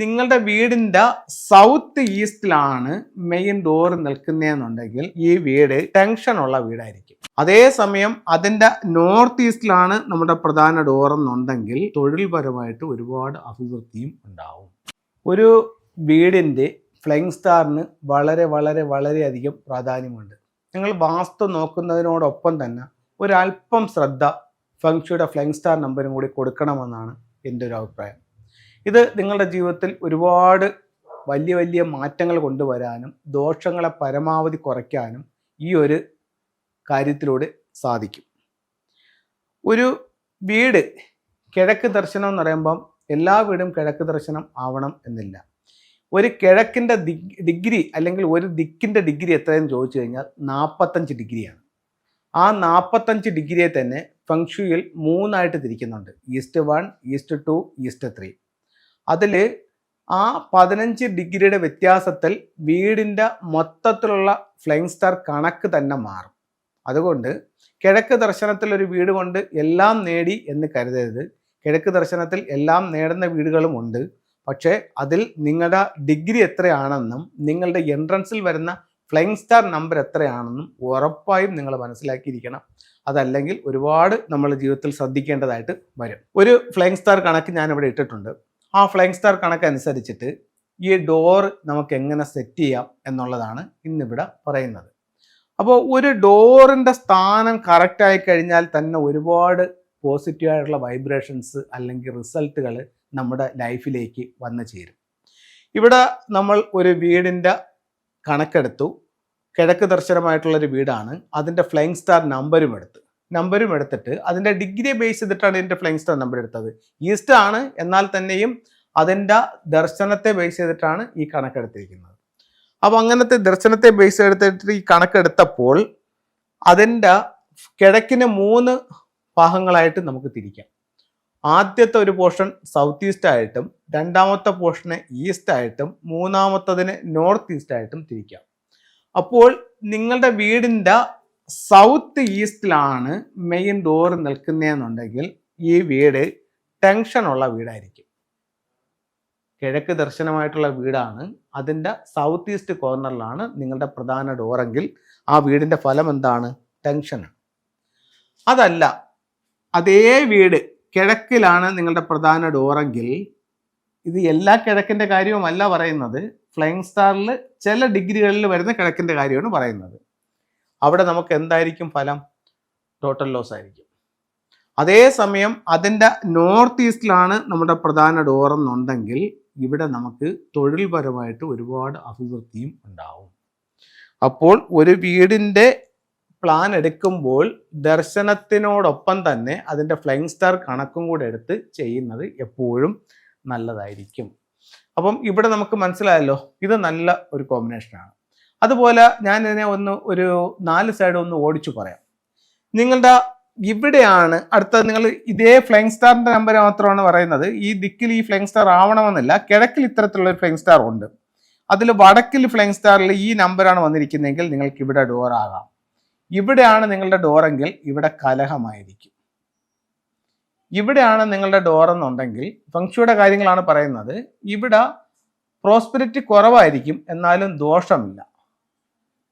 നിങ്ങളുടെ വീടിന്റെ സൗത്ത് ഈസ്റ്റിലാണ് മെയിൻ ഡോർ നിൽക്കുന്നതെന്നുണ്ടെങ്കിൽ ഈ വീട് ടെൻഷൻ ഉള്ള വീടായിരിക്കും. അതേസമയം അതിന്റെ നോർത്ത് ഈസ്റ്റിലാണ് നമ്മുടെ പ്രധാന ഡോർ എന്നുണ്ടെങ്കിൽ തൊഴിൽപരമായിട്ട് ഒരുപാട് അഭിവൃദ്ധിയും ഉണ്ടാവും. ഒരു വീടിന്റെ ഫ്ലൈങ് സ്റ്റാറിന് വളരെ വളരെ വളരെയധികം പ്രാധാന്യമുണ്ട്. നിങ്ങൾ വാസ്തു നോക്കുന്നതിനോടൊപ്പം തന്നെ ഒരല്പം ശ്രദ്ധ ഫങ്ഷിയുടെ ഫ്ലൈങ് സ്റ്റാർ നമ്പരും കൂടി കൊടുക്കണമെന്നാണ് എന്റെ ഒരു അഭിപ്രായം. ഇത് നിങ്ങളുടെ ജീവിതത്തിൽ ഒരുപാട് വലിയ വലിയ മാറ്റങ്ങൾ കൊണ്ടുവരാനും ദോഷങ്ങളെ പരമാവധി കുറയ്ക്കാനും ഈ ഒരു കാര്യത്തിലൂടെ സാധിക്കും. ഒരു വീട് കിഴക്ക് ദർശനം എന്ന് പറയുമ്പം എല്ലാ വീടും കിഴക്ക് ദർശനം ആവണം എന്നില്ല. ഒരു കിഴക്കിന്റെ ഡിഗ്രി അല്ലെങ്കിൽ ഒരു ദിക്കിന്റെ ഡിഗ്രി എത്രയെന്ന് ചോദിച്ചു കഴിഞ്ഞാൽ നാൽപ്പത്തഞ്ച് ഡിഗ്രിയാണ്. ആ നാൽപ്പത്തഞ്ച് ഡിഗ്രിയെ തന്നെ ഫങ്ഷുയിൽ മൂന്നായിട്ട് തിരിക്കുന്നുണ്ട്. East one east two east three. അതിൽ ആ പതിനഞ്ച് ഡിഗ്രിയുടെ വ്യത്യാസത്തിൽ വീടിന്റെ മൊത്തത്തിലുള്ള ഫ്ലൈങ് സ്റ്റാർ കണക്ക് തന്നെ മാറും. അതുകൊണ്ട് കിഴക്ക് ദർശനത്തിൽ ഒരു വീട് കൊണ്ട് എല്ലാം നേടി എന്ന് കരുതരുത്. കിഴക്ക് ദർശനത്തിൽ എല്ലാം നേടുന്ന വീടുകളും ഉണ്ട്. പക്ഷേ അതിൽ നിങ്ങളുടെ ഡിഗ്രി എത്രയാണെന്നും നിങ്ങളുടെ എൻട്രൻസിൽ വരുന്ന ഫ്ലൈങ് സ്റ്റാർ നമ്പർ എത്രയാണെന്നും ഉറപ്പായും നിങ്ങൾ മനസ്സിലാക്കിയിരിക്കണം. അതല്ലെങ്കിൽ ഒരുപാട് നമ്മൾ ജീവിതത്തിൽ ശ്രദ്ധിക്കേണ്ടതായിട്ട് വരും. ഒരു ഫ്ലൈങ് സ്റ്റാർ കണക്ക് ഞാനിവിടെ ഇട്ടിട്ടുണ്ട്. ആ ഫ്ലൈങ് സ്റ്റാർ കണക്ക് അനുസരിച്ചിട്ട് ഈ ഡോർ നമുക്ക് എങ്ങനെ സെറ്റ് ചെയ്യാം എന്നുള്ളതാണ് ഇന്നിവിടെ പറയുന്നത്. അപ്പോൾ ഒരു ഡോറിന്റെ സ്ഥാനം കറക്റ്റായി കഴിഞ്ഞാൽ തന്നെ ഒരുപാട് പോസിറ്റീവായിട്ടുള്ള വൈബ്രേഷൻസ് അല്ലെങ്കിൽ റിസൾട്ടുകൾ നമ്മുടെ ലൈഫിലേക്ക് വന്നു ചേരും. ഇവിടെ നമ്മൾ ഒരു വീടിന്റെ കണക്കെടുത്തു. കിഴക്ക് ദർശനമായിട്ടുള്ളൊരു വീടാണ്. അതിന്റെ ഫ്ലൈങ് സ്റ്റാർ നമ്പരും എടുത്ത്. നമ്പരും എടുത്തിട്ട് അതിന്റെ ഡിഗ്രിയെ ബേസ് ചെയ്തിട്ടാണ് ഇതിന്റെ ഫ്ലൈങ് സ്റ്റാർ നമ്പർ എടുത്തത്. ഈസ്റ്റ് ആണ് എന്നാൽ തന്നെയും അതിന്റെ ദർശനത്തെ ബേസ് ചെയ്തിട്ടാണ് ഈ കണക്കെടുത്തിരിക്കുന്നത് അപ്പോൾ അങ്ങനത്തെ ദർശനത്തെ ബേസ് എടുത്തിട്ട് ഈ കണക്കെടുത്തപ്പോൾ അതിന്റെ കിഴക്കിന് മൂന്ന് ഭാഗങ്ങളായിട്ട് നമുക്ക് തിരിക്കാം. ആദ്യത്തെ ഒരു പോർഷൻ സൗത്ത് ഈസ്റ്റ് ആയിട്ടും രണ്ടാമത്തെ പോർഷന് ഈസ്റ്റ് ആയിട്ടും മൂന്നാമത്തതിന് നോർത്ത് ഈസ്റ്റ് ആയിട്ടും തിരിക്കാം. അപ്പോൾ നിങ്ങളുടെ വീടിന്റെ സൗത്ത് ഈസ്റ്റിലാണ് മെയിൻ ഡോർ നിൽക്കുന്നതെന്നുണ്ടെങ്കിൽ ഈ വീട് ടെൻഷൻ ഉള്ള വീടായിരിക്കും. കിഴക്ക് ദർശനമായിട്ടുള്ള വീടാണ്. അതിന്റെ സൗത്ത് ഈസ്റ്റ് കോർണറിലാണ് നിങ്ങളുടെ പ്രധാന ഡോറെങ്കിൽ ആ വീടിന്റെ ഫലം എന്താണ്? ടെൻഷനാണ് അതല്ല അതേ വീട് കിഴക്കിലാണ് നിങ്ങളുടെ പ്രധാന ഡോറെങ്കിൽ ഇത് എല്ലാ കിഴക്കിന്റെ കാര്യവുമല്ല പറയുന്നത്. ഫ്ലൈങ് സ്റ്റാറിൽ ചില ഡിഗ്രികളിൽ വരുന്ന കിഴക്കിന്റെ കാര്യമാണ് പറയുന്നത്. അവിടെ നമുക്ക് എന്തായിരിക്കും ഫലം? ടോട്ടൽ ലോസ് ആയിരിക്കും. അതേസമയം അതിന്റെ നോർത്ത് ഈസ്റ്റിലാണ് നമ്മുടെ പ്രധാന ഡോർ എന്നുണ്ടെങ്കിൽ ഇവിടെ നമുക്ക് തൊഴിൽപരമായിട്ട് ഒരുപാട് അഭിവൃദ്ധിയും ഉണ്ടാവും. അപ്പോൾ ഒരു വീടിന്റെ പ്ലാൻ എടുക്കുമ്പോൾ ദർശനത്തിനോടൊപ്പം തന്നെ അതിന്റെ ഫ്ലൈങ് സ്റ്റാർ കണക്കും കൂടെ എടുത്ത് ചെയ്യുന്നത് എപ്പോഴും നല്ലതായിരിക്കും. അപ്പം ഇവിടെ നമുക്ക് മനസ്സിലായല്ലോ ഇത് നല്ല ഒരു കോമ്പിനേഷനാണ് അതുപോലെ ഞാൻ ഇതിനെ ഒന്ന് ഒരു നാല് സൈഡ് ഒന്ന് ഓടിച്ചു പറയാം. നിങ്ങളുടെ ഇവിടെയാണ് അടുത്ത നിങ്ങൾ ഇതേ ഫ്ലൈങ് സ്റ്റാറിന്റെ നമ്പർ മാത്രമാണ് പറയുന്നത്. ഈ ദിക്കിൽ ഈ ഫ്ലൈങ് സ്റ്റാർ ആവണമെന്നില്ല. കിഴക്കിൽ ഇത്തരത്തിലുള്ള ഫ്ലൈങ് സ്റ്റാർ ഉണ്ട്. അതിൽ വടക്കിൽ ഫ്ലൈങ് സ്റ്റാറിൽ ഈ നമ്പറാണ് വന്നിരിക്കുന്നതെങ്കിൽ നിങ്ങൾക്ക് ഇവിടെ ഡോർ ആകാം. ഇവിടെയാണ് നിങ്ങളുടെ ഡോറെങ്കിൽ ഇവിടെ കലഹമായിരിക്കും. ഇവിടെയാണ് നിങ്ങളുടെ ഡോർ എന്നുണ്ടെങ്കിൽ ഫംഗ്ഷയുടെ കാര്യങ്ങളാണ് പറയുന്നത്. ഇവിടെ പ്രോസ്പെരിറ്റി കുറവായിരിക്കും എന്നാലും ദോഷമില്ല.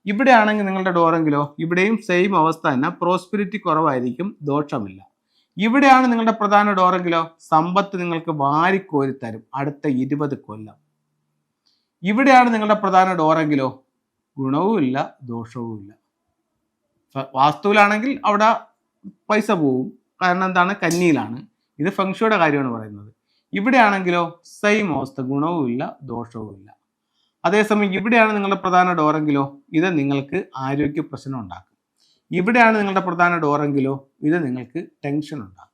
ഇവിടെയാണെങ്കിൽ നിങ്ങളുടെ ഡോറെങ്കിലോ ഇവിടെയും സെയിം അവസ്ഥ തന്നെ. പ്രോസ്പെരിറ്റി കുറവായിരിക്കും ദോഷമില്ല. ഇവിടെയാണ് നിങ്ങളുടെ പ്രധാന ഡോറെങ്കിലോ സമ്പത്ത് നിങ്ങൾക്ക് വാരിക്കോരി തരും അടുത്ത ഇരുപത് കൊല്ലം. ഇവിടെയാണ് നിങ്ങളുടെ പ്രധാന ഡോറെങ്കിലോ ഗുണവുമില്ല ദോഷവുമില്ല വാസ്തുവിലാണെങ്കിൽ അവിടെ പൈസ പോവും. കാരണം എന്താണ്? കന്നിയിലാണ്. ഇത് ഫംഗ്ഷയുടെ കാര്യമാണ് പറയുന്നത്. ഇവിടെയാണെങ്കിലോ സെയിം അവസ്ഥ ഗുണവുമില്ല ദോഷവുമില്ല അതേസമയം ഇവിടെയാണ് നിങ്ങളുടെ പ്രധാന ഡോറെങ്കിലോ ഇത് നിങ്ങൾക്ക് ആരോഗ്യ പ്രശ്നം ഉണ്ടാക്കും. ഇവിടെയാണ് നിങ്ങളുടെ പ്രധാന ഡോറെങ്കിലോ ഇത് നിങ്ങൾക്ക് ടെൻഷൻ ഉണ്ടാക്കും.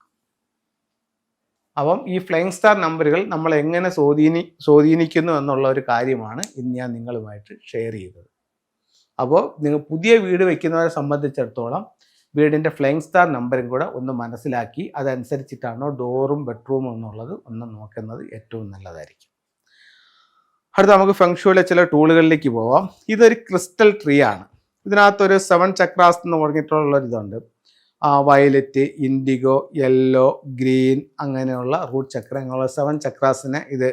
അപ്പം ഈ ഫ്ലൈങ് സ്റ്റാർ നമ്പറുകൾ നമ്മൾ എങ്ങനെ സ്വാധീനി സ്വാധീനിക്കുന്നു എന്നുള്ള ഒരു കാര്യമാണ് ഇന്ന് ഞാൻ നിങ്ങളുമായിട്ട് ഷെയർ ചെയ്തത് അപ്പോൾ നിങ്ങൾ പുതിയ വീട് വയ്ക്കുന്നവരെ സംബന്ധിച്ചിടത്തോളം വീടിന്റെ ഫ്ലൈങ് സ്റ്റാർ നമ്പറും കൂടെ ഒന്ന് മനസ്സിലാക്കി അതനുസരിച്ചിട്ടാണോ ഡോറും ബെഡ്റൂമും എന്നുള്ളത് ഒന്ന് നോക്കുന്നത് ഏറ്റവും നല്ലതായിരിക്കും. അടുത്ത നമുക്ക് ഫെങ്ഷുവിലെ ചില ടൂളുകളിലേക്ക് പോവാം. ഇതൊരു ക്രിസ്റ്റൽ ട്രീ ആണ്. ഇതിനകത്തൊരു സെവൻ ചക്രാസ് എന്ന് പറഞ്ഞിട്ടുള്ള ഇതുണ്ട്. വയലറ്റ് ഇൻഡിഗോ യെല്ലോ ഗ്രീൻ അങ്ങനെയുള്ള റൂട്ട് ചക്ര അങ്ങനെയുള്ള സെവൻ ചക്രാസിനെ ഇത്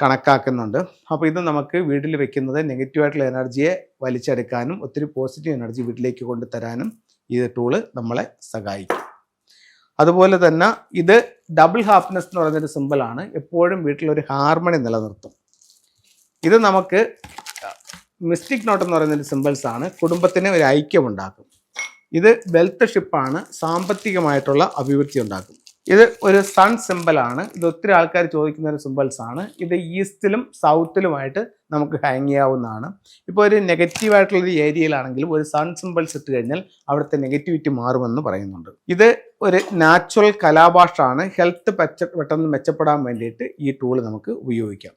കണക്കാക്കുന്നുണ്ട്. അപ്പോൾ ഇത് നമുക്ക് വീട്ടിൽ വെക്കുന്നത് നെഗറ്റീവായിട്ടുള്ള എനർജിയെ വലിച്ചെടുക്കാനും ഒത്തിരി പോസിറ്റീവ് എനർജി വീട്ടിലേക്ക് കൊണ്ടുതരാനും ഈ ടൂൾ നമ്മളെ സഹായിക്കും. അതുപോലെ തന്നെ ഇത് ഡബിൾ ഹാപ്പിനെസ് എന്ന് പറയുന്നൊരു സിമ്പിളാണ് എപ്പോഴും വീട്ടിലൊരു ഹാർമണി നിലനിർത്തും. ഇത് നമുക്ക് മിസ്റ്റിക് നോട്ട് എന്ന് പറയുന്നൊരു സിമ്പിൾസ് ആണ്. കുടുംബത്തിന് ഒരു ഐക്യം ഉണ്ടാക്കും. ഇത് വെൽത്ത് ഷിപ്പാണ് സാമ്പത്തികമായിട്ടുള്ള അഭിവൃദ്ധി ഉണ്ടാക്കും. ഇത് ഒരു സൺ സിമ്പിളാണ് ഇത് ഒത്തിരി ആൾക്കാർ ചോദിക്കുന്ന ഒരു സിമ്പിൾസ് ആണ്. ഇത് ഈസ്റ്റിലും സൗത്തിലുമായിട്ട് നമുക്ക് ഹാങ് ചെയ്യാവുന്നതാണ്. ഇപ്പോൾ ഒരു നെഗറ്റീവ് ആയിട്ടുള്ള ഒരു ഏരിയയിലാണെങ്കിലും ഒരു സൺ സിമ്പിൾസ് ഇട്ട് കഴിഞ്ഞാൽ അവിടുത്തെ നെഗറ്റിവിറ്റി മാറുമെന്ന് പറയുന്നുണ്ട്. ഇത് ഒരു നാച്ചുറൽ കലാഭാഷമാണ് ഹെൽത്ത് പെട്ടെന്ന് മെച്ചപ്പെടാൻ വേണ്ടിയിട്ട് ഈ ടൂൾ നമുക്ക് ഉപയോഗിക്കാം.